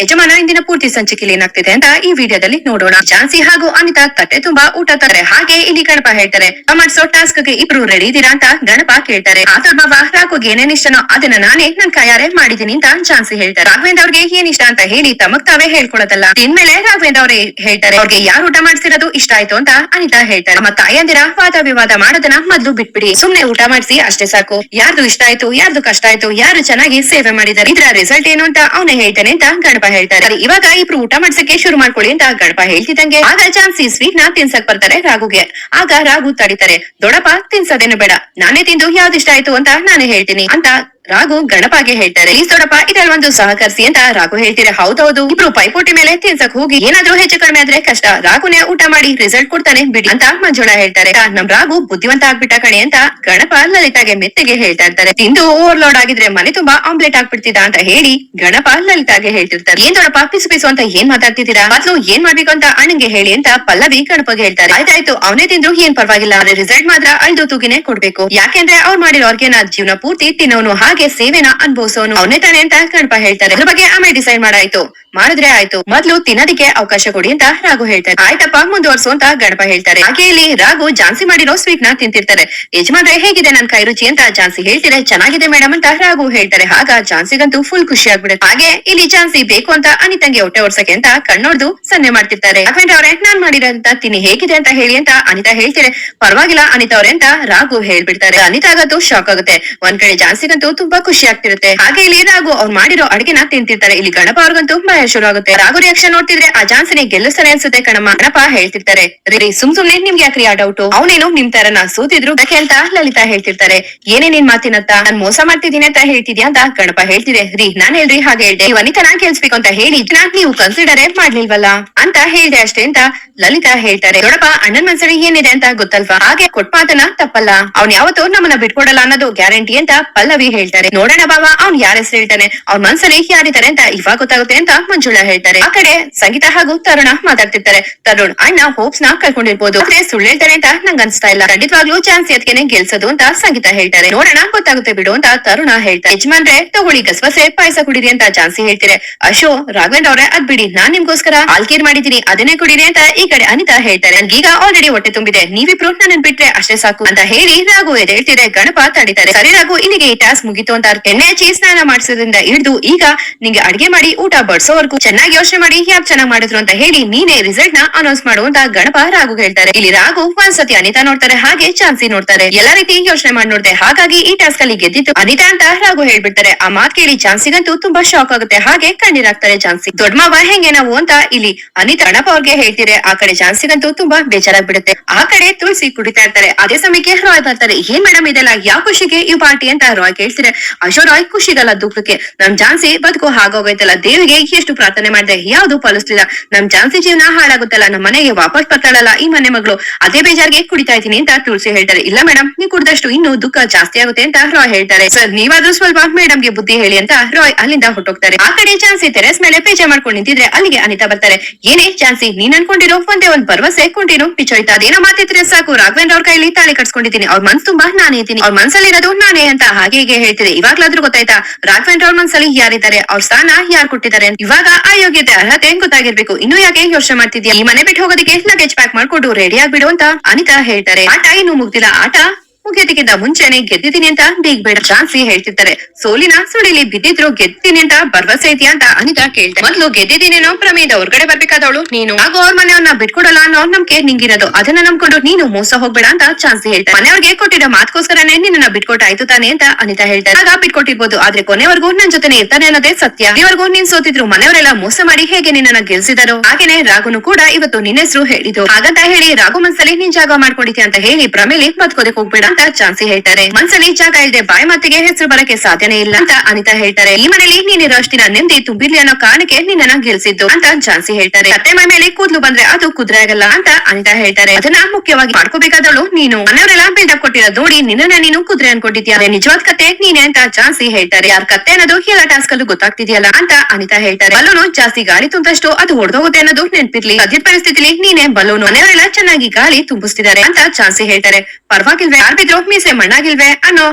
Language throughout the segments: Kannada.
ಯಜಮಾನ, ಇಂದಿನ ಪೂರ್ತಿ ಸಂಚಿಕೆಯಲ್ಲಿ ಏನಾಗ್ತಿದೆ ಅಂತ ಈ ವಿಡಿಯೋದಲ್ಲಿ ನೋಡೋಣ. ಝಾನ್ಸಿ ಹಾಗೂ ಅನಿತಾ ತಟ್ಟೆ ತುಂಬಾ ಊಟ ತಾರೆ ಹಾಗೆ ಇಲ್ಲಿ ಗಣಪ ಹೇಳ್ತಾರೆ ಮಾಡಿಸೋ ಟಾಸ್ಕ್ಗೆ ಇಬ್ರು ರೆಡಿ ಇದೀರಾ ಅಂತ ಗಣಪ ಕೇಳ್ತಾರೆ. ಆತರ್ ಬಾಬಾ ರಾಘುಗೆ ಏನೇನ್ ಇಷ್ಟನೋ ಅದನ್ನ ನಾನೇ ನನ್ ಕೈಯಾರೆ ಮಾಡಿದೀನಿ ಅಂತ ಝಾನ್ಸಿ ಹೇಳ್ತಾರೆ. ರಾಘವೇಂದ್ರ ಅವ್ರಿಗೆ ಏನ್ ಇಷ್ಟ ಅಂತ ಹೇಳಿ ತಮಗ್ ತಾವೇ ಹೇಳ್ಕೊಳ್ಳೋದಲ್ಲ ಇನ್ಮೇಲೆ ರಾಘವೇಂದ್ರ ಅವ್ರೆ ಹೇಳ್ತಾರೆ, ಅವ್ರಿಗೆ ಯಾರು ಊಟ ಮಾಡಿಸಿರೋದು ಇಷ್ಟ ಆಯ್ತು ಅಂತ ಅನಿತಾ ಹೇಳ್ತಾರೆ. ನಮ್ಮ ತಾಯಂದಿರ ವಾದ ವಿವಾದ ಮಾಡೋದನ್ನ ಮೊದ್ಲು ಬಿಟ್ಬಿಡಿ. ಸುಮ್ನೆ ಊಟ ಮಾಡಿಸಿ, ಅಷ್ಟೇ ಸಾಕು. ಯಾರ್ದು ಇಷ್ಟ ಆಯ್ತು, ಯಾರ್ದು ಕಷ್ಟ ಆಯ್ತು, ಯಾರು ಚೆನ್ನಾಗಿ ಸೇವೆ ಮಾಡಿದ್ದಾರೆ, ಇದರ ರಿಸಲ್ಟ್ ಏನು ಅಂತ ಅವನೇ ಹೇಳ್ತಾನೆ ಅಂತ ಗಣಪ ಹೇಳ್ತಾರೆ ಇವಾಗ ಇಬ್ರು ಊಟ ಮಾಡ್ಸಕ್ಕೆ ಶುರು ಮಾಡ್ಕೊಳ್ಳಿ ಅಂತ ಗಣಪ ಹೇಳ್ತಿದ್ದಂಗೆ. ಆಗ ಚಾನ್ಸಿ ಸ್ವೀಟ್ ನಾ ತಿನ್ಸಕ್ ಬರ್ತಾರೆ ರಾಘುಗೆ ಆಗ ರಾಘು ತಡಿತಾರೆ. ದೊಡಪ್ಪ ತಿನ್ಸೋದೇನು ಬೇಡ. ನಾನೇ ತಿಂದು ಯಾವ್ದು ಇಷ್ಟ ಆಯ್ತು ಅಂತ ನಾನೇ ಹೇಳ್ತೀನಿ ಅಂತ ರಾಘು ಗಣಪಾಗೆ ಹೇಳ್ತಾರೆ, ಪ್ಲೀಸ್ ದೊಡ್ಡಪ್ಪ ಇದ್ರಲ್ಲಿ ಒಂದು ಸಹಕರಿಸಿ ಅಂತ ರಾಘು ಹೇಳ್ತೀರಾ ಹೌದೌದು ಇಬ್ರು ಪೈಪೋಟಿ ಮೇಲೆ ತಿನ್ಸಕ್ ಹೋಗಿ ಏನಾದ್ರೂ ಹೆಚ್ಚು ಕಡಿಮೆ ಆದ್ರೆ ಕಷ್ಟ. ರಾಘುನೇ ಊಟ ಮಾಡಿ ರಿಸಲ್ಟ್ ಕೊಡ್ತಾನೆ, ಬಿಡಿ ಅಂತ ಮಂಜುಳ ಹೇಳ್ತಾರೆ. ನಮ್ ರಾಘು ಬುದ್ಧಿವಂತ ಆಗ್ಬಿಟ್ಟ ಕಣೆ ಅಂತ ಗಣಪ ಲಲಿತಾಗೆ ಮೆತ್ತಗೆ ಹೇಳ್ತಾ ಇರ್ತಾರೆ. ತಿಂದು ಓವರ್ಲೋಡ್ ಆಗಿದ್ರೆ ಮನೆ ತುಂಬಾ ಆಮ್ಲೆಟ್ ಆಗ್ಬಿಡ್ತಿದ್ದ ಅಂತ ಹೇಳಿ ಗಣಪ ಲಲಿತಾಗೆ ಹೇಳ್ತಿರ್ತಾರೆ. ಏನ್ ದೊಡ್ಡಪ್ಪ ಪಿಸು ಪಿಸು ಅಂತ ಏನ್ ಮಾತಾಡ್ತಿದ್ದೀರಾ? ಮೊದ್ಲು ಏನ್ ಮಾಡ್ಬೇಕು ಅಂತ ಅಣ್ಣಂಗೆ ಹೇಳಿ ಅಂತ ಪಲ್ಲವಿ ಗಣಪಗೆ ಹೇಳ್ತಾರೆ. ಆಯ್ತಾಯ್ತು, ಅವನೇ ತಿಂದ್ರು ಏನ್ ಪರವಾಗಿಲ್ಲ, ಆದ್ರೆ ರಿಸಲ್ಟ್ ಮಾತ್ರ ಐದು ತೂಗಿನೇ ಕೊಡ್ಬೇಕು. ಯಾಕೆಂದ್ರೆ ಅವ್ರು ಮಾಡಿರೋ ನಾ ಜೀವನ ಪೂರ್ತಿ ತಿನ್ನೋನು ಹಾಗೆ ಸೇವೆನ ಅನುಭವಿಸೋನು. ಅವನೇ ತಾನೆ ಅಂತ ಗಣಪ ಹೇಳ್ತಾರೆ. ಅದ್ರ ಬಗ್ಗೆ ಆಮೇಲೆ ಡಿಸೈಡ್ ಮಾಡಾಯ್ತು. ಮಾಡಿದ್ರೆ ಆಯ್ತು. ಮೊದ್ಲು ತಿನ್ನೋದಿಕ್ಕೆ ಅವಕಾಶ ಕೊಡಿ ಅಂತ ರಾಘು ಹೇಳ್ತಾರೆ. ಆಯ್ತಪ್ಪ, ಮುಂದುವರ್ಸು ಅಂತ ಗಣಪ ಹೇಳ್ತಾರೆ. ಹಾಗೆ ಇಲ್ಲಿ ರಾಘು ಜಾನ್ಸಿ ಮಾಡಿರೋ ಸ್ವೀಟ್ನ ತಿಂತಿರ್ತಾರೆ. ಯಜಮಾನ್ರೆ, ಹೇಗಿದೆ ನನ್ ಕೈ ರುಚಿ ಅಂತ ಜಾನ್ಸಿ ಹೇಳ್ತಿದ್ರೆ, ಚೆನ್ನಾಗಿದೆ ಮೇಡಮ್ ಅಂತ ರಾಘು ಹೇಳ್ತಾರೆ. ಆಗ ಜಾನ್ಸಿಗಂತೂ ಫುಲ್ ಖುಷಿ ಆಗ್ಬಿಡುತ್ತೆ. ಹಾಗೆ ಇಲ್ಲಿ ಜಾನ್ಸಿ ಬೇಕು ಅಂತ ಅನಿತಂಗೆ ಹೊಟ್ಟೆ ಒರ್ಸಕ್ಕೆ ಅಂತ ಕಣ್ಣೋಡ್ದು ಸನ್ನೆ ಮಾಡ್ತಿರ್ತಾರೆ. ಯಾಕಂದ್ರೆ ಅವ್ರೆ, ನಾನ್ ಮಾಡಿರೋಂತ ತಿನ್ನಿ ಹೇಗಿದೆ ಅಂತ ಹೇಳಿ ಅಂತ ಅನಿತಾ ಹೇಳ್ತಾರೆ ಪರವಾಗಿಲ್ಲ ಅನಿತಾ ಅವ್ರೆ ಅಂತ ರಾಘು ಹೇಳ್ಬಿಡ್ತಾರೆ. ಅನಿತಾಗಂತೂ ಶಾಕ್ ಆಗುತ್ತೆ. ಒಂದ್ ಕಡೆ ಜಾನ್ಸಿಗಂತೂ ತುಂಬಾ ಖುಷಿ ಆಗ್ತಿರುತ್ತೆ. ಹಾಗೆ ಇಲ್ಲಿ ರಾಘು ಅವ್ರು ಮಾಡಿರೋ ಅಡಿಗೆನ ತಿಂತಿರ್ತಾರೆ. ಇಲ್ಲಿ ಗಣಪ ಅವ್ರಿಗಂತೂ ಶುರು ಆಗುತ್ತೆ. ರಾಘು ರಿಯಾಕ್ಷನ್ ನೋಡ್ತಿದ್ರೆ ಆ ಜಾನ್ಸಿನೇ ಗೆಲ್ಲಿಸ್ತಾನೆ ಅನ್ಸುತ್ತೆ ಕಣಮ್ಮ. ಗಣಪ ಹೇಳ್ತಿರ್ತಾರೆ. ರೀ ಸುಮ್ ಸುಮ್ನೆ ನಿಮ್ಗೆ ಯಾಕ್ರಿ ಆ ಡೌಟ್ ಅವನೇನು ನಿಮ್ ತರನ ಸೋತಿದ್ರು ಯಾಕೆ ಅಂತ ಲಲಿತಾ ಹೇಳ್ತಿರ್ತಾರೆ. ಏನೇ ನಿನ್ ಮಾತಿನತ್ತ, ನಾನ್ ಮೋಸ ಮಾಡ್ತಿದ್ದೀನಿ ಅಂತ ಹೇಳ್ತಿದ್ಯಾ ಅಂತ ಗಣಪ ಹೇಳ್ತಿದೆ. ರೀ, ನಾನ್ ಹೇಳ್ರಿ ಹಾಗೆ ಹೇಳ್ದೆ. ವನಿತಾ ನಾನ್ ಕೇಳಿಸ್ಬೇಕು ಅಂತ ಹೇಳಿ ನಾನ್ ನೀವು ಕನ್ಸಿಡರೇ ಮಾಡ್ಲಿಲ್ವಲ್ಲ? ಅಂತ ಹೇಳ್ದೆ ಅಷ್ಟೇ ಅಂತ ಲಲಿತಾ ಹೇಳ್ತಾರೆ. ದೊಡ್ಡಪ್ಪ ಅಣ್ಣನ್ ಮನ್ಸಲ್ಲಿ ಏನಿದೆ ಅಂತ ಗೊತ್ತಲ್ವಾ? ಹಾಗೆ ಕೊಟ್ ಮಾತನ ತಪ್ಪಲ್ಲ. ಅವ್ನ್ ಯಾವತ್ತೂ ನಮ್ಮನ್ನ ಬಿಟ್ಕೊಡಲ್ಲ ಅನ್ನೋದು ಗ್ಯಾರಂಟಿ ಅಂತ ಪಲ್ಲವಿ ಹೇಳ್ತಾರೆ. ನೋಡೋಣ ಬಾವ, ಅವ್ನ್ ಯಾರ ಹೆಸರು ಹೇಳ್ತಾನೆ? ಅವ್ನ್ ಮನ್ಸಲ್ಲಿ ಯಾರಿದ್ದಾರೆ ಅಂತ ಇವಾಗ ಗೊತ್ತಾಗುತ್ತೆ ಅಂತ ಮಂಜುಳಾ ಹೇಳ್ತಾರೆ. ಆ ಕಡೆ ಸಂಗೀತ ಹಾಗೂ ತರುಣ ಮಾತಾಡ್ತಿರ್ತಾರೆ. ತರುಣ್ ಅಣ್ಣ ಹೋಪ್ಸ್ನ ಕಳ್ಕೊಂಡಿರ್ಬೋದು. ಆದ್ರೆ ಸುಳ್ಳು ಹೇಳ್ತಾರೆ ಅಂತ ನಂಗ್ ಅನ್ಸ್ತಾ ಇಲ್ಲ. ಖಂಡಿತವಾಗ್ಲೂ ಚಾನ್ಸ್ ಎತ್ಕೆನೆ ಗೆಲ್ಸೋದು ಅಂತ ಸಂಗೀತ ಹೇಳ್ತಾರೆ. ನೋಡೋಣ, ಗೊತ್ತಾಗುತ್ತೆ ಬಿಡು ಅಂತ ತರುಣ ಹೇಳ್ತಾರೆ. ಯಜಮಾನ್ರೆ, ತಗೊಳ್ಳಿ ಗಸವಸೆ ಪಾಯಸ ಕುಡಿರಿ ಅಂತ ಚಾನ್ಸಿ ಹೇಳ್ತಾರೆ. ಅಶೋ, ರಾಘವೇಂದ್ರ ಅವ್ರೆ, ಅದ್ ಬಿಡಿ, ನಾನ್ ನಿಮ್ಗೋಸ್ಕರ ಆಲ್ಕೇರ್ ಮಾಡಿದೀನಿ ಅದನ್ನೇ ಕುಡಿರಿ ಅಂತ ಈ ಕಡೆ ಅನಿತಾ ಹೇಳ್ತಾರೆ. ನನ್ಗೀಗ ಆಲ್ರೆಡಿ ಹೊಟ್ಟೆ ತುಂಬಿದೆ. ನೀವಿಬ್ರು ನನ್ನ ಬಿಟ್ರೆ ಅಷ್ಟೇ ಸಾಕು ಅಂತ ಹೇಳಿ ರಾಘು ಎದೆ ಹೇಳ್ತಿದ್ರೆ ಗಣಪ ತಡಿತಾರೆ ಸರಿ ರಾಘು, ಇಲ್ಲಿಗೆ ಈ ಟಾಸ್ಕ್ ಮುಗಿತು ಅಂತ ಎಣ್ಣೆ ಹಚ್ಚಿ ಸ್ನಾನ ಮಾಡಿಸೋದ್ರಿಂದ ಹಿಡಿದು ಈಗ ನಿಂಗೆ ಅಡಿಗೆ ಮಾಡಿ ಊಟ ಬಡ್ಸೋವರೆಗೂ ಚೆನ್ನಾಗಿ ಯೋಚನೆ ಮಾಡಿ ಯಾಕೆ ಚೆನ್ನಾಗಿ ಮಾಡಿದ್ರು ಅಂತ ಹೇಳಿ ನೀನೇ ರಿಸಲ್ಟ್ನ ಅನೌನ್ಸ್ ಮಾಡುವಂತ ಗಣಪ ರಾಘು ಹೇಳ್ತಾರೆ. ಇಲ್ಲಿ ರಾಘು ಒಂದ್ಸತಿ ಅನಿತಾ ನೋಡ್ತಾರೆ, ಹಾಗೆ ಚಾನ್ಸಿ ನೋಡ್ತಾರೆ. ಎಲ್ಲಾ ರೀತಿ ಯೋಚನೆ ಮಾಡಿ ನೋಡ್ತಾರೆ ಹಾಗಾಗಿ ಈ ಟಾಸ್ಕ್ ಅಲ್ಲಿ ಗೆದ್ದಿತ್ತು ಅನಿತಾ ಅಂತ ರಾಘು ಹೇಳ್ಬಿಡ್ತಾರೆ. ಆ ಮಾತ್ ಕೇಳಿ ಚಾನ್ಸಿಗಂತೂ ತುಂಬಾ ಶಾಕ್ ಆಗುತ್ತೆ, ಹಾಗೆ ಕಣ್ಣೀರಾಗ್ತಾರೆ ಚಾನ್ಸಿ. ದೊಡ್ಡ ಮಾವ ಹೆಂಗೆ ನಾವು ಅಂತ ಇಲ್ಲಿ ಅನಿತಾ ಗಣಪ ಅವ್ರಿಗೆ ಹೇಳ್ತಿದ್ರೆ ಆ ಕಡೆ ಚಾನ್ಸಿಗಂತೂ ತುಂಬಾ ಬೇಜಾರಾಗ್ಬಿಡುತ್ತೆ. ಆ ಕಡೆ ತುಳಸಿ ಕುಡಿತಾ ಇರ್ತಾರೆ, ಅದೇ ಸಮಯಕ್ಕೆ ರಾಯ್ ಬರ್ತಾರೆ, ಏನ್ ಮೇಡಮ್ ಇದೆಲ್ಲ ಯಾವ ಖುಷಿಗೆ ಈ ಪಾರ್ಟಿ ಅಂತ ರಾಯ್ ಕೇಳ್ತಿದ್ರೆ ಅಶೋ ರಾಯ್ ಖುಷಿಗಲ್ಲ ದುಃಖಕ್ಕೆ, ನಮ್ ಚಾನ್ಸಿ ಬದುಕು ಹಾಗೋಗೈತಲ್ಲ ದೇವಿಗೆ ಎಷ್ಟು ಪ್ರಾರ್ಥನೆ ಮಾಡಿದೆ ಯಾವ್ದು ಫಲಿಸ್ಲಿಲ್ಲ ನಮ್ ಚಾನ್ಸಿ ಜೀವನ ಹಾಳಾಗುತ್ತಲ್ಲ ನಮ್ಮ ಮನೆಗೆ ವಾಪಸ್ ಬರ್ತಾಳಲ್ಲ ಈ ಮನೆ ಮಗಳು. ಅದೇ ಬೇಜಾರ್ಗೆ ಕುಡಿತಾ ಇದೀನಿ ಅಂತ ತುಳಸಿ ಹೇಳ್ತಾರೆ. ಇಲ್ಲ ಮೇಡಮ್ ನೀವು ಕುಡಿದಷ್ಟು ಇನ್ನು ದುಃಖ ಜಾಸ್ತಿ ಆಗುತ್ತೆ ಅಂತ ರಾಯ್ ಹೇಳ್ತಾರೆ. ಸರ್, ನೀವಾದ್ರೂ ಸ್ವಲ್ಪ ಮೇಡಮ್ಗೆ ಬುದ್ಧಿ ಹೇಳಿ ಅಂತ ರಾಯ್ ಅಲ್ಲಿಂದ ಹೊಟ್ಟೋಗ್ತಾರೆ ಆ ಕಡೆ ಚಾನ್ಸಿ ತೆರೆಸ್ ಮೇಲೆ ಪೇಜ ಮಾಡ್ಕೊಂಡು ನಿಂತಿದ್ರೆ ಅಲ್ಲಿಗೆ ಅನಿತಾ ಬರ್ತಾರೆ. ಏನೇ ಚಾನ್ಸಿ ನೀನ್ ಅನ್ಕೊಂಡಿರೋ ಒಂದೇ ಒಂದ್ ಭರವಸೆ ಕೊಂಡಿರೋ ಪಿಚೋಯ್ತಾ ಅದೇನೋ ಮಾತಿದ್ರೆ ಸಾಕು. ರಾಘವೇಂದ್ರ ಅವ್ರ ಕೈಲಿ ತಾಳಿ ಕಟ್ಸ್ಕೊಂಡಿದ್ದೀನಿ. ಅವ್ರ ಮನ್ಸ್ ತುಂಬಾ ನಾನೇ ಇದ್ದೀನಿ. ಅವ್ರ ಮನ್ಸಲ್ಲಿರೋದು ನಾನೇ ಅಂತ ಹಾಗೆ ಹೀಗೆ ಹೇಳ್ತಿದೆ. ಇವಾಗ್ಲಾದ್ರೂ ಗೊತ್ತಾಯ್ತಾ, ರಾಘವೇಂದ್ರ ಅವ್ರ ಮನ್ಸಲ್ಲಿ ಯಾರಿದ್ದಾರೆ? ಅವ್ರ ಸ್ಥಾನ ಯಾರು ಕೊಟ್ಟಿದ್ದಾರೆ? ಅಂತ. ಇವಾಗ ಆ ಯೋಗ್ಯತೆ ಅರ್ಹತೆ ಗೊತ್ತಾಗಿರ್ಬೇಕು. ಇನ್ನು ಯಾಕೆ ಯೋಚನೆ ಮಾಡ್ತಿದ್ಯಾ? ಈ ಮನೆ ಬಿಟ್ಟು ಹೋಗೋದಕ್ಕೆ ಲಗೇಜ್ ಪ್ಯಾಕ್ ಮಾಡ್ಕೊಂಡು ರೆಡಿ ಆಗ್ಬಿಡು ಅಂತ ಅನಿತಾ ಹೇಳ್ತಾರೆ. ಆಟ ಇನ್ನು ಮುಗ್ದಿಲ್ಲ. ಆಟ ಮುಗಿಯೋದಕ್ಕಿಂತ ಮುಂಚೆನೆ ಗೆದ್ದಿದ್ದೀನಿ ಅಂತ ಬೇಡ ಚಾನ್ಸಿ ಹೇಳ್ತಿದ್ದಾರೆ ಸೋಲಿನ ಸುಳಿಲಿ ಬಿದ್ದಿದ್ರು ಗೆದ್ದಿದ್ದೀನಿ ಅಂತ ಭರವಸೆ ಇದೆಯಾ ಅಂತ ಅನಿತಾ ಕೇಳ್ತಾರೆ ಮೊದ್ಲು ಗೆದ್ದಿದ್ದೀನೇನೋ ಪ್ರಮೇಯದ ಹೊರಗಡೆ ಬರ್ಬೇಕಾದವಳು. ನೀನು ಹಾಗೂ ಅವ್ರ ಮನೆಯವ್ರನ್ನ ಬಿಟ್ಕೊಡಲ್ಲ ಅನ್ನೋ ನಂಬಿಕೆ ನಿಂಗಿರೋದು. ಅದನ್ನ ನಂಬ್ಕೊಂಡು ನೀನು ಮೋಸ ಹೋಗ್ಬೇಡ ಅಂತ ಚಾನ್ಸಿ ಹೇಳ್ತಾರೆ ಮನೆಯವ್ರಿಗೆ ಕೊಟ್ಟಿರೋ ಮಾತ್ಕೋಸ್ಕರನೇ ನಿನ್ನ ಬಿಟ್ಕೊಟ್ಟಾಯ್ತು ತಾನೆ ಅಂತ ಅನಿತಾ ಹೇಳ್ತಾರೆ ಆಗ ಬಿಟ್ಕೊಟ್ಟಿರ್ಬೋದು, ಆದ್ರೆ ಕೊನೆವರೆಗೂ ನನ್ ಜೊತೆ ಇರ್ತಾನೆ ಅನ್ನೋದೇ ಸತ್ಯ. ಇವರೆಗೂ ನೀನ್ ಸೋತಿದ್ರು ಮನೆಯವರೆಲ್ಲ ಮೋಸ ಮಾಡಿ ಹೇಗೆ ನಿನ್ನ ಗೆಲ್ಸಿದಾರೋ? ಹಾಗೇನೆ ರಾಘುನು ಕೂಡ ಇವತ್ತು ನಿನ್ನ ಹೆಸರು ಹೇಳಿದ್ರು ಹಾಗಂತ ಹೇಳಿ ರಾಘು ಮನ್ಸಲ್ಲಿ ನೀನ್ ಜಾಗ ಮಾಡ್ಕೊಂಡಿದ್ಯಾ ಅಂತ ಹೇಳಿ ಪ್ರಮೇಲಿ ಬದುಕೋದಕ್ಕೆ ಹೋಗ್ಬೇಡ. ಅಂತ ಚಾನ್ಸಿ ಹೇಳ್ತಾರೆ. ಮನ್ಸಲ್ಲಿ ಜಾಗ ಇಲ್ಲದೆ ಬಾಯಿ ಮಾತಿಗೆ ಹೆಸರು ಬರಕ್ಕೆ ಸಾಧ್ಯನೇ ಇಲ್ಲ ಅಂತ ಅನಿತಾ ಹೇಳ್ತಾರೆ. ಈ ಮನೇಲಿ ನೀನಿರೋ ಅಷ್ಟಿನ ನೆಮ್ಮದಿ ತುಂಬಿರ್ಲಿ ಅನ್ನೋ ಕಾರಣಕ್ಕೆ ನಿನ್ನ ಗೆಲ್ಸಿದ್ದು ಅಂತ ಚಾನ್ಸಿ ಹೇಳ್ತಾರೆ. ಅತ್ತೆ ಮೈ ಮೇಲೆ ಕೂದ್ಲು ಬಂದ್ರೆ ಅದು ಕುದುರೆ ಆಗಲ್ಲ ಅಂತ ಅನಿತಾ ಹೇಳ್ತಾರೆ. ಅದನ್ನ ಮುಖ್ಯವಾಗಿ ಮಾಡ್ಕೋಬೇಕಾದವಳು ನೀನು. ಮನೆಯವರೆಲ್ಲ ಬಿಲ್ಡಪ್ ಕೊಟ್ಟಿರೋದು ನೋಡಿ ನಿನ್ನ ನೀನು ಕುದುರೆ ಅನ್ಕೊಂಡಿದ್ಯಾ? ನಿಜವಾದ ಕತೆ ನೀನೆ ಅಂತ ಚಾನ್ಸಿ ಹೇಳ್ತಾರೆ. ಯಾರ ಕತ್ತೆ ಅನ್ನೋದು ಎಲ್ಲ ಟಾಸ್ಕ್ ಅಲ್ಲೂ ಗೊತ್ತಾಗ್ತಿದ್ಯಲ್ಲ ಅಂತ ಅನಿತಾ ಹೇಳ್ತಾರೆ. ಬಲೂನು ಜಾಸ್ತಿ ಗಾಳಿ ತುಂಬಷ್ಟು ಅದು ಹೊಡೆದೋಗುತ್ತೆ ಅನ್ನೋದು ನೆನ್ಪಿರ್ಲಿ. ಸದ್ಯದ ಪರಿಸ್ಥಿತಿಲಿ ನೀನೆ ಬಲೂನು ಮನೆಯವರೆಲ್ಲ ಚೆನ್ನಾಗಿ ಗಾಳಿ ತುಂಬಿಸ್ತಿದ್ದಾರೆ ಅಂತ ಚಾನ್ಸಿ ಹೇಳ್ತಾರೆ. ಪರವಾಗಿಲ್ವೇ ಬಿದ್ರು ಮೀಸೆ ಮಣ್ಣಾಗಿಲ್ವೇ ಅನ್ನೋ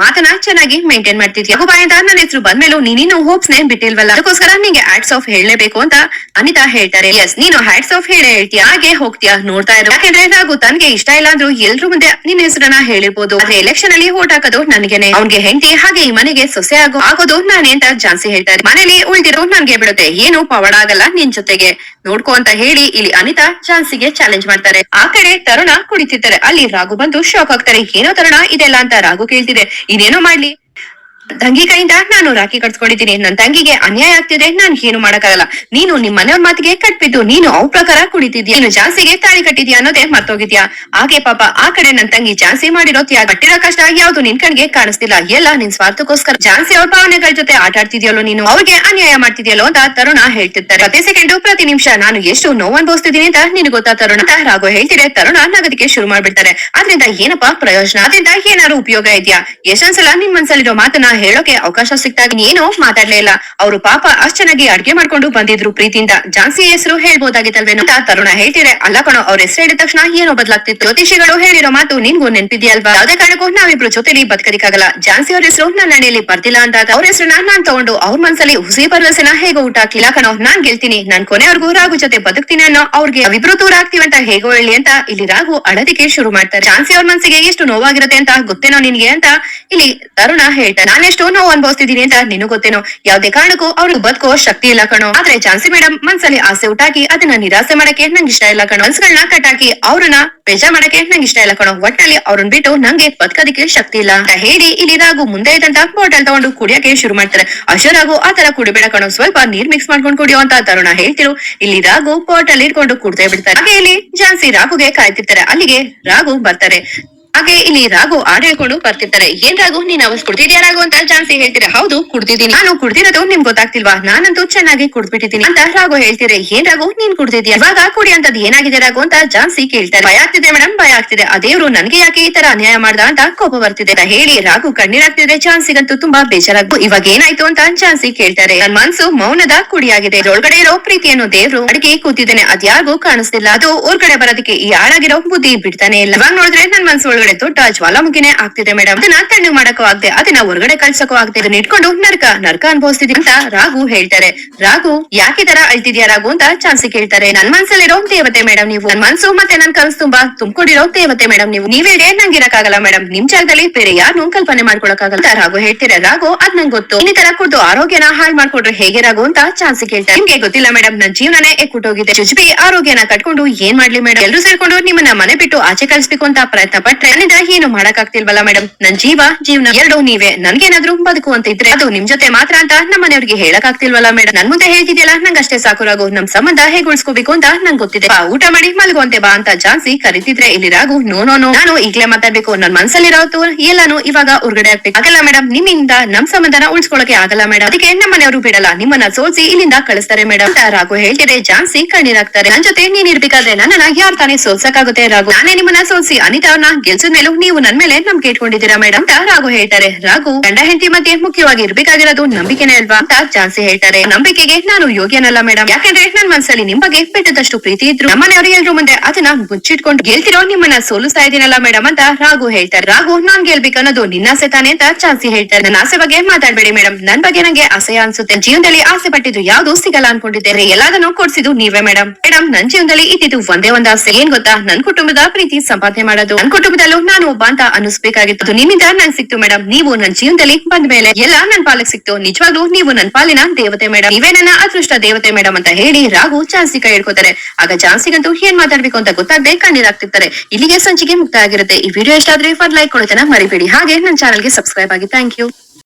ಮಾತನ್ನ ಚೆನ್ನಾಗಿ ಮೇಂಟೈನ್ ಮಾಡ್ತಿದ್ಯಾ? ಅಂತ ನನ್ನ ಹೆಸರು ಬಂದ್ಮೇಲೂ ನೀನು ಹೋಪ್ಸ್ ನೇಮ್ ಬಿಟ್ಟಿಲ್ವಲ್ಲ? ಅದಕ್ಕೋಸ್ಕರ ನಿಂಗೆ ಆಡ್ಸ್ ಆಫ್ ಹೇಳಲೇಬೇಕು ಅಂತ ಅನಿತಾ ಹೇಳ್ತಾರೆ. ಎಸ್ ನೀನು ಹ್ಯಾಟ್ಸ್ ಆಫ್ ಹೇಳೇ ಹೇಳ್ತೀಯ? ಹಾಗೆ ಹೋಗ್ತೀಯಾ? ನೋಡ್ತಾ ಇರೋ. ಯಾಕಂದ್ರೆ ರಾಘು ತನ್ಗೆ ಇಷ್ಟ ಇಲ್ಲ ಅಂದ್ರೂ ಎಲ್ರು ಮುಂದೆ ನಿನ್ನ ಹೆಸರನ್ನ ಹೇಳಿರ್ಬೋದು. ಆದ್ರೆ ಎಲೆಕ್ಷನ್ ಅಲ್ಲಿ ಓಟ್ ಹಾಕೋದು ನನ್ಗೆನೆ. ಅವ್ನ್ಗೆ ಹೆಂಡತಿ ಹಾಗೆ ಈ ಮನೆಗೆ ಸೊಸೆ ಆಗೋ ಆಗೋದು ನಾನೇ ಅಂತ ಜಾನ್ಸಿ ಹೇಳ್ತಾರೆ. ಮನೇಲಿ ಉಳ್ದಿರೋ ನನ್ಗೆ ಬಿಡುತ್ತೆ. ಏನು ಪವಾಡ ಆಗಲ್ಲ ನಿನ್ ಜೊತೆಗೆ. ನೋಡ್ಕೋ ಅಂತ ಹೇಳಿ ಇಲ್ಲಿ ಅನಿತಾ ಚಾನ್ಸಿಗೆ ಚಾಲೆಂಜ್ ಮಾಡ್ತಾರೆ. ಆ ಕಡೆ ತರುಣ ಕುಡಿತಿದ್ದಾರೆ ಅಲ್ಲಿ ರಾಘು ಬಂದು ಶಾಕ್ ಆಗ್ತಾರೆ. ಏನೋ ತರುಣ ಇದೆಲ್ಲ ಅಂತ ರಾಘು ಕೇಳ್ತಿದೆ. ಇನ್ನೇನೋ ಮಾಡ್ಲಿ. ತಂಗಿ ಕೈಯಿಂದ ನಾನು ರಾಖಿ ಕಟ್ಸ್ಕೊಂಡಿದ್ದೀನಿ. ನನ್ನ ತಂಗಿಗೆ ಅನ್ಯಾಯ ಆಗ್ತಿದೆ, ನಾನ್ ಏನು ಮಾಡಕ್ಕಾಗಲ್ಲ. ನೀನು ನಿಮ್ ಮನೆಯವ್ರ ಮಾತಿಗೆ ಕಟ್ಬಿದ್ದು, ನೀನು ಅವ್ ಪ್ರಕಾರ ಕುಡಿತಿದ್ಯಾ ನೀನು ಜಾನ್ಸಿಗೆ ತಾಳಿ ಕಟ್ಟಿದ್ಯಾ ಅನ್ನೋದೇ ಮರ್ತೋಗಿದ್ಯಾ? ಹಾಗೆ ಪಾಪ ಆ ಕಡೆ ನನ್ ತಂಗಿ ಜಾನ್ಸಿ ಮಾಡಿರೋ ತ್ಯಾಗ ಕಟ್ಟಿರೋ ಕಷ್ಟ ಯಾವ್ದು ನಿನ್ ಕಣ್ಗೆ ಕಾಣಿಸ್ತಿಲ್ಲ. ಎಲ್ಲ ನಿನ್ ಸ್ವಾರ್ಥಕ್ಕೋಸ್ಕರ ಜಾನ್ಸಿ ಅವ್ರ ಭಾವನೆಗಳ ಜೊತೆ ಆಟ ಆಡ್ತಿದ್ಯಲ್ಲೋ ನೀನು? ಅವ್ರಿಗೆ ಅನ್ಯಾಯ ಮಾಡ್ತಿದ್ಯಲ್ಲೋ ಅಂತ ತರುಣ ಹೇಳ್ತಿರ್ತಾರೆ. ಪ್ರತಿ ಸೆಕೆಂಡ್ ಪ್ರತಿ ನಿಮಿಷ ನಾನು ಎಷ್ಟು ನೋವು ಅನ್ಭವಿಸ್ತಿದ್ದೀನಿ ಅಂತ ನಿನ್ ಗೊತ್ತಾ ತರುಣ? ರಾಘು ಹೇಳ್ತಿದ್ರೆ ತರುಣ ನಗದಿಗೆ ಶುರು ಮಾಡ್ಬಿಡ್ತಾರೆ. ಅದ್ರಿಂದ ಏನಪ್ಪಾ ಪ್ರಯೋಜನ? ಅದ್ರಿಂದ ಏನಾರು ಉಪಯೋಗ ಇದೆಯಾ? ಎಷ್ಟೊಂದ್ಸಲ ನಿಮ್ ಮನ್ಸಲ್ಲಿರೋ ಮಾತನ್ನ ಹೇಳೋಕೆ ಅವಕಾಶ ಸಿಕ್ತಾಗ ಏನೋ ಮಾತಾಡ್ಲೇ ಇಲ್ಲ. ಅವರು ಪಾಪ ಅಷ್ಟ್ ಚೆನ್ನಾಗಿ ಅಡ್ಗೆ ಮಾಡ್ಕೊಂಡು ಬಂದಿದ್ರು ಪ್ರೀತಿಯಿಂದ. ಜಾನ್ಸಿ ಹೆಸರು ಹೇಳ್ಬೋದಾಗಿತ್ತಲ್ವೇನೋ ಅಂತ ತರುಣ ಹೇಳ್ತಿದ್ರೆ, ಅಲ್ಲ ಕಣೋ, ಅವ್ರ ಹೆಸರು ಹೇಳಿದ ತಕ್ಷಣ ಏನೋ ಬದಲಾಗ್ತಿತ್ತು. ಜ್ಯೋತಿಷಿಗಳು ಹೇಳಿರೋ ಮಾತು ನಿನ್ಗೂ ನೆನ್ಪಿದ್ಯಲ್ವಾ? ಯಾವ್ದೇ ಕಾರಣಕ್ಕೂ ನಾವಿಬ್ರು ಜೊತೆಲಿ ಬದುಕದಿಕ್ಕಾಗಲ್ಲ. ಜಾನ್ಸಿ ಅವ್ರ ಹೆಸರು ನನ್ನ ಹಣೆಯಲ್ಲಿ ಬರ್ತಿಲ್ಲ ಅಂದಾಗ ಅವ್ರ ಹೆಸರು ನಾನ್ ತಗೊಂಡು ಅವ್ರ ಮನ್ಸಲ್ಲಿ ಹುಸಿ ಭರವಸೆನ ಹೇಗೋ ಊಟ ಹಾಕಿಲ್ಲ. ಕಣೋ, ನಾನ್ ಗೆಲ್ತೀನಿ. ನಾನ್ ಕೊನೆವರೆಗೂ ರಾಘು ಜೊತೆ ಬದುಕ್ತೀನಿ ಅನ್ನೋ ಅವ್ರಿಗೆ ನಾವಿಬ್ರು ದೂರ ಆಗ್ತೀವಂತ ಹೇಗೋ ಹೇಳಿ ಅಂತ ಇಲ್ಲಿ ರಾಘು ಅಳದಿಕ್ಕೆ ಶುರು ಮಾಡ್ತಾರೆ. ಜಾನ್ಸಿ ಅವ್ರ ಮನ್ಸಿಗೆ ಎಷ್ಟು ನೋವಾಗಿರುತ್ತೆ ಅಂತ ಗೊತ್ತೇನೋ ನಿನ್ಗೆ ಅಂತ ಇಲ್ಲಿ ತರುಣ ಹೇಳ್ತಾರೆ ನಾನೆಷ್ಟು ನೋವು ಅಂತ ನಿನಗೂ ಗೊತ್ತೇನೋ? ಯಾವ್ದೇ ಕಾರಣಕ್ಕೂ ಅವ್ರಿಗೆ ಬದುಕೋ ಶಕ್ತಿ ಇಲ್ಲ ಕಣೋ. ಆದ್ರೆ ಜಾನ್ಸಿ ಮೇಡಮ್ ಮನ್ಸಲ್ಲಿ ಆಸೆ ಉಟ್ಟಾಕಿ ಅದನ್ನ ನಿರಾಸೆ ಮಾಡಕ್ಕೆ ನಂಗೆ ಇಷ್ಟ ಇಲ್ಲ ಕಣೋ. ಮನ್ಸುಗಳನ್ನ ಕಟ್ಟಾಕಿ ಅವ್ರನ್ನ ಬೇಜಾರ್ ಮಾಡಕ್ಕೆ ನಂಗೆ ಇಷ್ಟ ಇಲ್ಲ ಕಣೋ. ಒಟ್ಟಲ್ಲಿ ಅವ್ರನ್ನ ಬಿಟ್ಟು ನಂಗೆ ಬದುಕೋದಕ್ಕೆ ಶಕ್ತಿ ಇಲ್ಲ. ಹೇಳಿ ಇಲ್ಲಿ ರಾಗು ಮುಂದೆ ಇದ್ದಂತ ಬಾಟಲ್ ತಗೊಂಡು ಕುಡಿಯಕ್ಕೆ ಶುರು ಮಾಡ್ತಾರೆ. ಅಶರಾಗು ಆ ತರ ಕುಡಿಬೇಡ ಕಣೋ. ಸ್ವಲ್ಪ ನೀರ್ ಮಿಕ್ಸ್ ಮಾಡ್ಕೊಂಡು ಕುಡಿಯೋ ಅಂತ ತರುಣ ಹೇಳ್ತಿರು. ಇಲ್ಲಿ ರಾಗು ಬಾಟಲ್ ಇಟ್ಕೊಂಡು ಕುಡ್ದೇ ಬಿಡ್ತಾರೆ. ಹಾಗೆ ಇಲ್ಲಿ ಜಾನ್ಸಿ ರಾಗುಗೆ ಕಾಯ್ತಿರ್ತಾರೆ. ಅಲ್ಲಿಗೆ ರಾಗು ಬರ್ತಾರೆ. ಹಾಗೆ ಇಲ್ಲಿ ರಾಘು ಆಡ್ ಹೇಳ್ಕೊಂಡು ಬರ್ತಿರ್ತಾರೆ. ಏನ್ ರಾಘು, ನೀನ್ ಅವಸ್ ಕುಡ್ತಿದ್ಯಾ ರಾಘು ಅಂತ ಜಾನ್ಸಿ ಹೇಳ್ತೀರಾ? ಹೌದು ಕುಡ್ತಿದ್ದೀನಿ ನಾನು ಕುಡ್ದಿರೋದು ನಿಮ್ಗೆ ಗೊತ್ತಾಗ್ತಿಲ್ವಾ? ನಾನಂತೂ ಚೆನ್ನಾಗಿ ಕುಡ್ಬಿಟ್ಟಿದ್ದೀನಿ ಅಂತ ರಾಘು ಹೇಳ್ತೀರಾ ಏನ್ ರಾಘು, ನೀನ್ ಕುಡ್ತಿದ್ಯಾ ಇವಾಗ ಕುಡಿ ಅಂತದ್ ಏನಾಗಿದೆ ರಾಘು ಅಂತ ಜಾನ್ಸಿ ಕೇಳ್ತಾರೆ. ಭಯ ಆಗ್ತಿದೆ ಮೇಡಮ್ ಭಯ ಆಗ್ತಿದೆ. ಆ ದೇವ್ರು ನನ್ಗೆ ಯಾಕೆ ಈ ತರ ಅನ್ಯಾಯ ಮಾಡ್ದ ಅಂತ ಕೋಪ ಬರ್ತಿದೆ ಹೇಳಿ ರಾಘು ಕಣ್ಣೀರಾಗ್ತಿದೆ. ಜಾನ್ಸಿಗಂತೂ ತುಂಬಾ ಬೇಜಾರಾಗ್ಬು ಇವಾಗ ಏನಾಯ್ತು ಅಂತ ಜಾನ್ಸಿ ಕೇಳ್ತಾರೆ. ನನ್ ಮನ್ಸು ಮೌನದ ಕುಡಿಯಾಗಿದೆ. ಒಳಗಡೆ ಇರೋ ಪ್ರೀತಿಯನ್ನು ದೇವ್ರು ಅಡಿಗೆ ಕೂತಿದ್ದೇನೆ. ಅದ್ಯಾರಿಗೂ ಕಾಣಿಸ್ತಿಲ್ಲ. ಅದು ಹೊರ್ಗಡೆ ಬರೋದಕ್ಕೆ ಈ ಹಾಳಾಗಿರೋ ಬುದ್ಧಿ ಬಿಡ್ತಾನೆ ಇಲ್ಲ. ಇವಾಗ ನೋಡಿದ್ರೆ ನನ್ ಮನ್ಸು ಒಳಗಡೆ ದೊಡ್ಡ ಜ್ವಾಲಾಮುಖಿನೇ ಆಗ್ತಿದೆ ಮೇಡಮ್ ಅದನ್ನ ತಣ್ಣಗ್ ಮಾಡಕ್ಕೂ ಆಗದೆ, ಅದನ್ನ ಹೊರಗಡೆ ಕಳ್ಸಕ್ಕೂ ಆಗದೆ. ಇದನ್ನ ಇಟ್ಕೊಂಡು ನರ್ಕ ನರ್ಕ ಅನುಭವಿಸ್ತಿದೀನಿ ಅಂತ ರಾಘು ಹೇಳ್ತಾರೆ. ರಾಘು, ಯಾಕೆ ತರ ಅಳ್ತಿದ್ಯಾ ರಾಘು ಅಂತ ಚಾನ್ಸಿ ಕೇಳ್ತಾರೆ. ನನ್ ಮನ್ಸಲ್ಲಿರೋ ದೇವತೆ ಮೇಡಮ್ ನೀವು. ನನ್ ಮನ್ಸು ಮತ್ತೆ ನನ್ ಕನ್ಸು ತುಂಬಾ ತುಂಬಿಕೊಂಡಿರೋ ದೇವತೆ ಮೇಡಮ್ ನೀವು. ನೀವ್ ಹೇಳಿ ನಂಗೆ ಇರಕ್ಕಾಗಲ್ಲ ಮೇಡಮ್ ನಿಮ್ ಜಾಗದಲ್ಲಿ ಬೇರೆ ಯಾರು ಕಲ್ಪನೆ ಮಾಡ್ಕೊಳಕ್ಕಾಗಲ್ಲ ರಾಘು ಹೇಳ್ತೀರ ರಾಘು? ಅದ್ ನಂಗೆ ಗೊತ್ತು. ತರ ಕುಡ್ದು ಆರೋಗ್ಯನ ಹಾಳ್ ಮಾಡ್ಕೊಂಡ್ರೆ ಹೇಗೆ ರಾಘು ಅಂತ ಚಾನ್ಸಿ ಕೇಳ್ತಾರೆ. ನಿಮ್ಗೆ ಗೊತ್ತಿಲ್ಲ ಮೇಡಮ್ ನನ್ ಜೀವನನೇ ಎಕ್ಕುಟ್ಟೋಗಿದೆ. ಜುಜುಬಿ ಆರೋಗ್ಯನ ಕಟ್ಕೊಂಡು ಏನ್ ಮಾಡ್ಲಿ ಮೇಡಮ್ ಎಲ್ರು ಸೇರ್ಕೊಂಡು ನಿಮ್ಮನ್ನ ಮನೆ ಬಿಟ್ಟು ಆಚೆ ಕಳಿಸ್ಬೇಕು ಅಂತ ಪ್ರಯತ್ನ ಪಟ್ರೆ ನನ್ನಿಂದ ಏನು ಮಾಡಕ್ಕಾಗ್ತಿಲ್ವಲ್ಲ ಮೇಡಮ್ ನನ್ ಜೀವ, ಜೀವನ ಎರಡು ನೀವೇ. ನನ್ಗೇನಾದ್ರೂ ಬದುಕು ಅಂತ ಇದ್ರೆ ಅದು ನಿಮ್ ಜೊತೆ ಮಾತ್ರ ಅಂತ ನಮ್ಮ ಮನೆಯವ್ರಿಗೆ ಹೇಳಕ್ ಆಗ್ತಿಲ್ವಲ್ಲ ಮೇಡಮ್ ನನ್ ಮುಂದೆ ಹೇಳ್ತಿದ್ಯಲ್ಲ, ನಂಗಷ್ಟೇ ಸಾಕು ರಾಘು. ನಮ್ ಸಂಬಂಧ ಹೇಗೆ ಉಳಿಸ್ಕೋಬೇಕು ಅಂತ ನಂಗೆ ಗೊತ್ತಿದೆ. ಬಾ, ಊಟ ಮಾಡಿ, ಮಲ್ಗುವಂತೆ ಬಾ ಅಂತ ಜಾನ್ಸಿ ಕರಿತಿದ್ರೆ, ಇಲ್ಲಿ ರಾಗು ನೋ ನೋ ನೋ. ನಾನು ಈಗ್ಲೇ ಮಾತಾಡ್ಬೇಕು. ನನ್ ಮನ್ಸಲ್ಲಿರೋದು ಎಲ್ಲಾನು ಇವಾಗ ಹೊರಗಡೆ ಆಗ್ಬೇಕು. ಆಗಲ್ಲ ಮೇಡಮ್ ನಿಮ್ಮಿಂದ ನಮ್ ಸಂಬಂಧನ ಉಳಿಸ್ಕೊಳಕ್ಕೆ ಆಗಲ್ಲ ಮೇಡಮ್ ಅದಕ್ಕೆ ನಮ್ಮ ಮನೆಯವರು ಬಿಡಲ್ಲ. ನಿಮ್ಮನ್ನ ಸೋಲ್ಸಿ ಇಲ್ಲಿಂದ ಕಳಿಸ್ತಾರೆ ಮೇಡಮ್ ರಾಘು ಹೇಳ್ತಿದ್ರೆ ಜಾನ್ಸಿ ಕಣ್ಣೀರಾಗ್ತಾರೆ. ನನ್ ಜೊತೆ ನೀನ್ ಇರ್ಬೇಕಾದ್ರೆ ನನ್ನ ಯಾರು ತಾನೇ ಸೋಲ್ಸಕ್ಕಾಗುತ್ತೆ ರಾಘು? ನಾನೇ ನಿಮ್ಮನ್ನ ಸೋಲ್ಸಿ ಅನಿತಾ ಅವ್ರನ್ನ ಗೆಲ್ಸಿದ ಮೇಲೂ ನೀವು ನನ್ ಮೇಲೆ ನಂಬಿಕೆ ಇಟ್ಕೊಂಡಿದ್ದೀರಾ ಮೇಡಮ್ ಅಂತ ರಾಘು ಹೇಳ್ತಾರೆ. ರಾಘು, ಗಂಡ ಹೆಂಡತಿ ಮಧ್ಯೆ ಮುಖ್ಯವಾಗಿ ಇರ್ಬೇಕಾಗಿರೋದು ನಂಬಿಕೆನೇ ಅಲ್ವಾ? ಅಂತ ಜಾನ್ಸಿ ಹೇಳ್ತಾರೆ. ನಂಬಿಕೆಗೆ ನಾನು ಯೋಗ್ಯನಲ್ಲ ಮೇಡಮ್ ಯಾಕಂದ್ರೆ ನನ್ ಮನ್ಸಲ್ಲಿ ನಿಮ್ ಬಗ್ಗೆ ಬೆಟ್ಟದಷ್ಟು ಪ್ರೀತಿ ಇದ್ರು. ನಮ್ಮನೆಯವರು ಎಲ್ರು ಮುಂದೆ ಅದನ್ನ ಮುಚ್ಚಿಟ್ಕೊಂಡು ಗೆಲ್ತಿರೋ ನಿಮ್ಮನ್ನ ಸೋಲಿಸ್ತಾ ಇದೀನಲ್ಲ ಮೇಡಮ್ ಅಂತ ರಾಘು ಹೇಳ್ತಾರೆ. ರಾಘು, ನಾನ್ ಗೆಲ್ಬೇಕು ಅನ್ನೋದು ನಿನ್ನಾಸೆ ತಾನೆ ಅಂತ ಚಾನ್ಸಿ ಹೇಳ್ತಾರೆ. ನನ್ನ ಆಸೆ ಬಗ್ಗೆ ಮಾತಾಡ್ಬೇಡಿ ಮೇಡಮ್ ನನ್ ಬಗ್ಗೆ ನಂಗೆ ಅಸಹ್ಯ ಅನ್ಸುತ್ತೆ. ಜೀವನದಲ್ಲಿ ಆಸೆ ಪಟ್ಟಿದ್ದು ಯಾವ್ದು ಸಿಗಲ್ಲ ಅನ್ಕೊಂಡಿದ್ದೇನೆ. ಎಲ್ಲದನ್ನು ಕೊಡ್ಸಿದ್ದು ನೀವೇ ಮೇಡಮ್ ಮೇಡಮ್ ನನ್ ಜೀವನದಲ್ಲಿ ಇದ್ದಿದ್ದು ಒಂದೇ ಒಂದ್ ಆಸೆ. ಏನ್ ಗೊತ್ತಾ? ನನ್ ಕುಟುಂಬದ ಪ್ರೀತಿ ಸಂಪಾದನೆ ಮಾಡೋದು. ನನ್ ಕುಟುಂಬದಲ್ಲೂ ನಾನು ಒಬ್ಬ ಅಂತ ಅನಿಸ್ಬೇಕಾಗಿತ್ತು ನಿಮ್ಮಿಂದ ನಂಗೆ ಸಿಕ್ತು ಮೇಡಮ್ ನೀವು ನನ್ ಜೀವನದಲ್ಲಿ ಬಂದ ಮೇಲೆ ಎಲ್ಲ ನನ್ ಪಾಲಕ್ ಸಿಕ್ತು. ನಿಜವಾಗ್ಲೂ ನೀವು ನನ್ ಪಾಲಿನ ದೇವತೆ ಮೇಡಮ್ ಇವೇ ನನ್ನ ಅದೃಷ್ಟ ದೇವತೆ ಮೇಡಮ್ ಅಂತ ಹೇಳಿ ರಾಘು ಚಾನ್ಸಿ ಕೈ ಹಿಡ್ಕೋತಾರೆ ಆಗ ಜಾನ್ಸಿಗಂತೂ ಏನ್ ಮಾತಾಡ್ಬೇಕು ಅಂತ ಗೊತ್ತಾಗದೆ ಕಣ್ಣೀರಾಗ್ತಿರ್ತಾರೆ. ಇಲ್ಲಿಗೆ ಸಂಚಿಕೆ ಮುಕ್ತ ಆಗಿರುತ್ತೆ ಈ ವಿಡಿಯೋ ಇಷ್ಟ ಆದ್ರೆ ಫರ್ ಲೈಕ್ ಕೊಡ್ತಾನೆ ಮರಿಬೇಡಿ. ಹಾಗೆ ನನ್ನ ಚಾನಲ್ಗೆ ಸಬ್ಸ್ಕ್ರೈಬ್ ಆಗಿ. Thank you